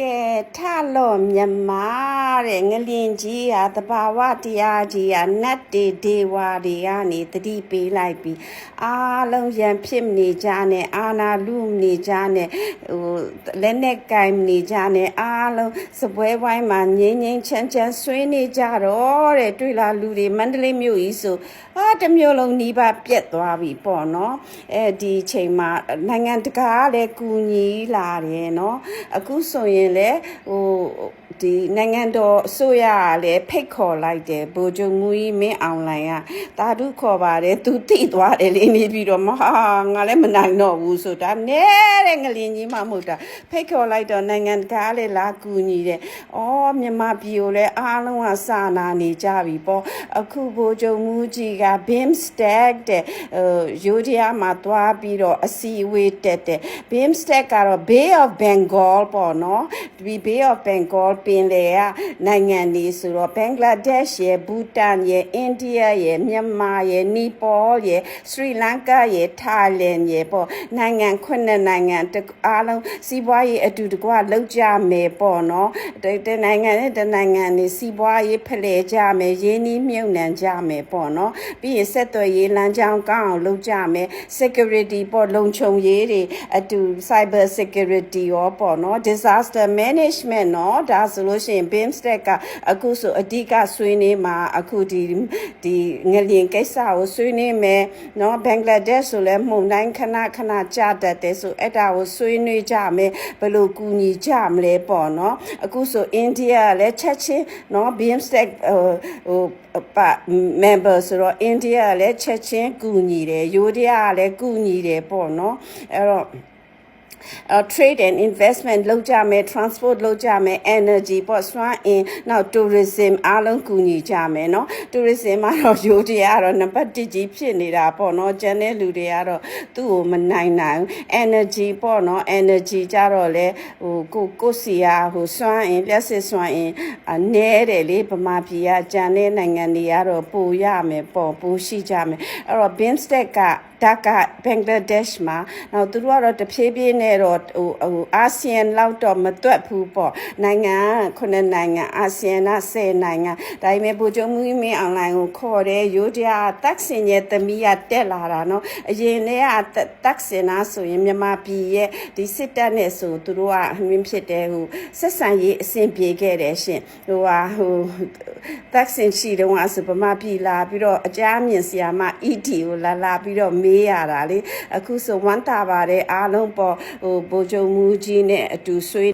ကဲထလို့မြမတဲ့ငလင်ကြီးဟာတဘာဝတရားကြီးဟာနတ်တေဒေဝတွေကနေတတိပေးလိုက်ပြီးအားလုံးရန်ဖြစ်နေကြနဲ့အာနာလူနေကြနဲ့ဟိုလက်နဲ့ကင်နေကြနဲ့အားလုံးစပွဲဝိုင်းမှာငိမ့်ငိမ့်ချမ်းချမ်းဆွေးနေကြတော့တဲ့တွေ့လာလူတွေမန္တလေးမြို့ကြီးဆိုအာတစ်မျိုးလုံးနီးပါးပြက်သွားပြီပေါ့နော်အဲဒီအချိန်မှာနိုင်ငံတကာကလည်းကူညီလာတယ်နော်အခုဆိုရင်လည်းဟို ဒီနိုင်ငံတော်အစိုးရကလည်းဖိတ်ခေါ်လိုက်တယ်ဗိုလ်ချုပ်မူကြီးမင်းအောင်လှိုင်ကတာဓုခေါ်ပါတယ်သူတိသွားတယ်လေနေပြီးတော့မဟာငါလည်းမနိုင်တော့ဘူးဆိုတာနဲ့တဲ့ငလင်ကြီးမှမဟုတ်တာဖိတ်ခေါ်လိုက်တော့နိုင်ငံတကာကလည်းလာကူညီတယ်။အော်မြန်မာပြည်ကိုလည်းအားလုံးကစာနာနေကြပြီပေါ့အခုဗိုလ်ချုပ်မူကြီးက BIMSTEC တဲ့ဟိုယူဒီယာမှာသွားပြီးတော့အစီအဝေးတက်တယ် BIMSTEC ကတော့ Bay of Bengal ပေါ့နော်ဒီ Bay of Bengal ပင်လယ်ကနိုင်ငံတွေဆိုတော့ဘင်္ဂလားဒေ့ရှ်ရယ်ဘူတန်ရယ်အိန္ဒိယရယ်မြန်မာရယ်နီပေါရယ်စရီလန်ကာရယ်ထိုင်လန်ရယ်ပေါ့နိုင်ငံခုနှစ်နိုင်ငံတအားလုံးစီးပွားရေးအတူတကွလောက်ကြမယ်ပေါ့နော်တဲ့တဲ့နိုင်ငံနဲ့တဲ့နိုင်ငံနေစီးပွားရေးဖလှယ်ကြမယ်ရင်းနှီးမြှုပ်နှံကြမယ်ပေါ့နော်ပြီးရင်ဆက်သွယ်ရေးလမ်းကြောင်းကောင်းအောင်လုပ်ကြမယ် security ပေါ့လုံခြုံရေးတွေအတူ cyber security ရောပေါ့နော် disaster management နော်ဒါဆိုလို့ရှိရင် BIMSTEC ကအခုဆိုအဓိကဆွေးနွေးမှာအခုဒီဒီငလျင်ကိစ္စကိုဆွေးနွေးမယ်နော်ဘင်္ဂလားဒေ့ရှ်ဆိုလည်းမှုန်တိုင်းခဏခဏကြာတတ်တယ်ဆိုအဲ့ဒါကိုဆွေးနွေးကြမယ်ဘယ်လိုကူညီကြမလဲပေါ့နော်အခုဆိုအိန္ဒိယကလည်းချက်ချင်းနော် BIMSTEC ဟိုဟိုပါ member ဆိုတော့အိန္ဒိယကလည်းချက်ချင်းကူညီတယ်ယိုဒီယာကလည်းကူညီတယ်ပေါ့နော်အဲ့တော့အဲ trade and investment လုပ်ကြမယ် transport လုပ်ကြမယ် energy ပေါ့စွမ်းအင်နောက် tourism အားလုံးကူညီကြမယ်เนาะ tourism မှာတော့ယူတရားကတော့နံပါတ်1ကြီးဖြစ်နေတာပေါ့เนาะကျန်တဲ့လူတွေကတော့သူ့ကိုမနိုင်နိုင်ဘူး energy ပေါ့เนาะ energy ကြတော့လေဟိုကိုကိုစီယာဟိုစွမ်းအင်လျှက်စစ်စွမ်းအင်အနည်းတယ်လေဗမာပြည်ကကျန်တဲ့နိုင်ငံတွေကတော့ပိုရမယ်ပေါ့ပိုရှိကြမယ်အဲ့တော့ BIMSTEC ကဒါကဘင်္ဂလားဒေ့ရှ်မှာနောက်သူတို့ကတော့တဖြည်းဖြည်းနဲ့တော့ ဟိုဟိုအာဆီယံလောက်တော့မတွက်ဘူးပေါ့နိုင်ငံခုနှစ်နိုင်ငံအာဆီယံက10နိုင်ငံဒါပေမဲ့ဗိုလ်ချုပ်မှုမင်းအွန်လိုင်းကိုခေါ်တယ်ရိုးကြတက်စင်ရဲ့သမီးကတက်လာတာနော်အရင်တည်းကတက်စင်လားဆိုရင်မြန်မာပြည်ရဲ့ဒီစစ်တပ်နဲ့ဆိုသူတို့ကဟင်းဖြစ်တယ်ဟိုဆက်ဆံရေးအဆင်ပြေခဲ့တယ်ရှင်ဟိုဟာဟိုတက်စင်ရှိတုန်းကဆိုဗမာပြည်လာပြီးတော့အကြမ်းမြင်ဆီယာမ ED ကိုလာလာပြီးတော့မေးရတာလေအခုဆိုဝမ်းတာပါတယ်အားလုံးပေါ်ဟိုဗိုလ်ချုပ်မူကြီးနဲ့အတူဆွေး